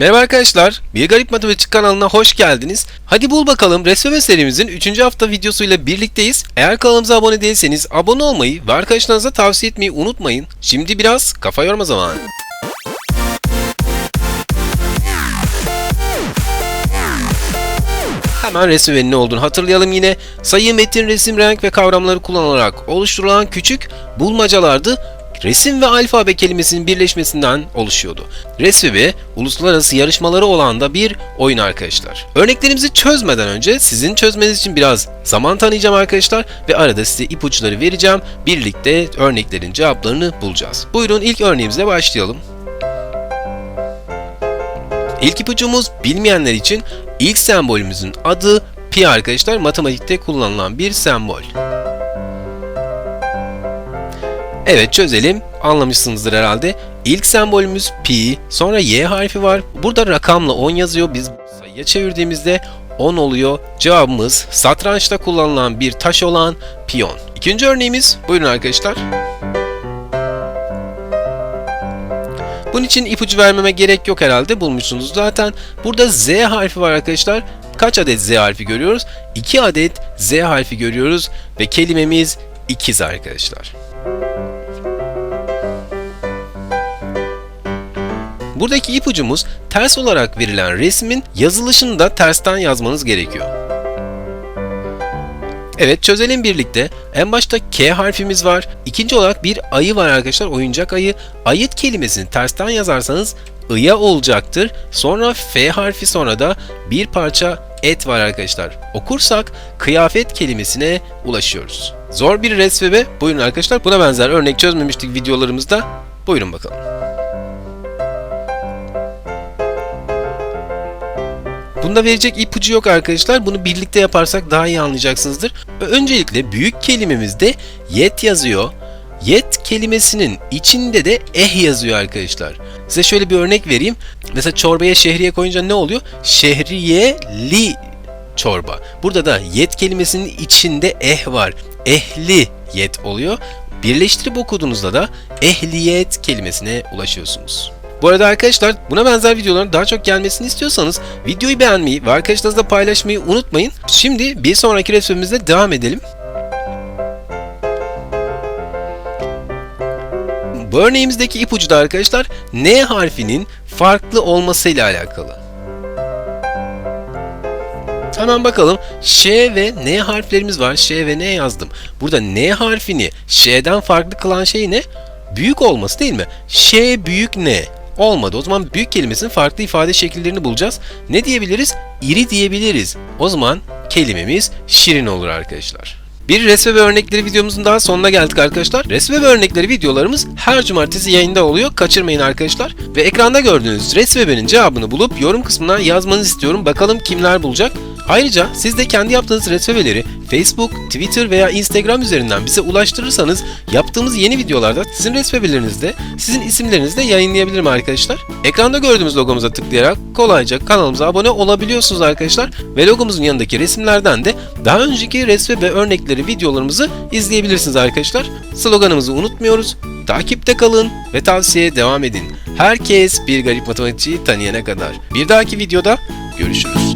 Merhaba arkadaşlar, Bir Garip Matematik kanalına hoş geldiniz. Hadi bul bakalım Resme serimizin 3. hafta videosuyla birlikteyiz. Eğer kanalımıza abone değilseniz abone olmayı ve arkadaşlarınıza tavsiye etmeyi unutmayın. Şimdi biraz kafa yorma zamanı. Hemen resmin ne olduğunu hatırlayalım yine. Sayı, metin, resim, renk ve kavramları kullanılarak oluşturulan küçük bulmacalardı. Resim ve alfabe kelimesinin birleşmesinden oluşuyordu. Resmi uluslararası yarışmaları olan da bir oyun arkadaşlar. Örneklerimizi çözmeden önce sizin çözmeniz için biraz zaman tanıyacağım arkadaşlar ve arada size ipuçları vereceğim. Birlikte örneklerin cevaplarını bulacağız. Buyurun ilk örneğimizle başlayalım. İlk ipucumuz bilmeyenler için ilk sembolümüzün adı pi arkadaşlar matematikte kullanılan bir sembol. Evet çözelim. Anlamışsınızdır herhalde. İlk sembolümüz pi, sonra y harfi var. Burada rakamla 10 yazıyor. Biz sayıya çevirdiğimizde 10 oluyor. Cevabımız satrançta kullanılan bir taş olan piyon. İkinci örneğimiz buyurun arkadaşlar. Bunun için ipucu vermeme gerek yok herhalde bulmuşsunuz zaten. Burada Z harfi var arkadaşlar. Kaç adet Z harfi görüyoruz? 2 adet Z harfi görüyoruz ve kelimemiz ikiz arkadaşlar. Buradaki ipucumuz ters olarak verilen resmin yazılışını da tersten yazmanız gerekiyor. Evet çözelim birlikte. En başta K harfimiz var. İkinci olarak bir ayı var arkadaşlar. Oyuncak ayı. Ayıt kelimesini tersten yazarsanız ıya olacaktır. Sonra F harfi sonra da bir parça et var arkadaşlar. Okursak kıyafet kelimesine ulaşıyoruz. Zor bir resvebe. Buyurun arkadaşlar. Buna benzer örnek çözmemiştik videolarımızda. Buyurun bakalım. Bunda verecek ipucu yok arkadaşlar. Bunu birlikte yaparsak daha iyi anlayacaksınızdır. Öncelikle büyük kelimemizde yet yazıyor. Yet kelimesinin içinde de eh yazıyor arkadaşlar. Size şöyle bir örnek vereyim. Mesela çorbaya şehriye koyunca ne oluyor? Şehriyeli çorba. Burada da yet kelimesinin içinde eh var. Ehli yet oluyor. Birleştirip okuduğunuzda da ehliyet kelimesine ulaşıyorsunuz. Bu arada arkadaşlar buna benzer videoların daha çok gelmesini istiyorsanız videoyu beğenmeyi ve arkadaşlarınızla paylaşmayı unutmayın. Şimdi bir sonraki resmimizde devam edelim. Bu örneğimizdeki ipucu da arkadaşlar N harfinin farklı olmasıyla alakalı. Hemen bakalım. Ş ve N harflerimiz var. Ş ve N yazdım. Burada N harfini Ş'den farklı kılan şey ne? Büyük olması değil mi? Ş büyük N. Olmadı. O zaman büyük kelimesinin farklı ifade şekillerini bulacağız. Ne diyebiliriz? İri diyebiliriz. O zaman kelimemiz şirin olur arkadaşlar. Bir resme ve örnekleri videomuzun daha sonuna geldik arkadaşlar. Resme ve örnekleri videolarımız her cumartesi yayında oluyor. Kaçırmayın arkadaşlar. Ve ekranda gördüğünüz resmebenin cevabını bulup yorum kısmına yazmanızı istiyorum. Bakalım kimler bulacak. Ayrıca siz de kendi yaptığınız resmebeleri Facebook, Twitter veya Instagram üzerinden bize ulaştırırsanız yaptığımız yeni videolarda sizin resmebelerinizde sizin isimlerinizde yayınlayabilirim arkadaşlar. Ekranda gördüğümüz logomuza tıklayarak kolayca kanalımıza abone olabiliyorsunuz arkadaşlar. Ve logomuzun yanındaki resimlerden de daha önceki resmebe örnekleri videolarımızı izleyebilirsiniz arkadaşlar. Sloganımızı unutmuyoruz. Takipte kalın ve tavsiyeye devam edin. Herkes bir garip matematikçiyi tanıyana kadar. Bir dahaki videoda görüşürüz.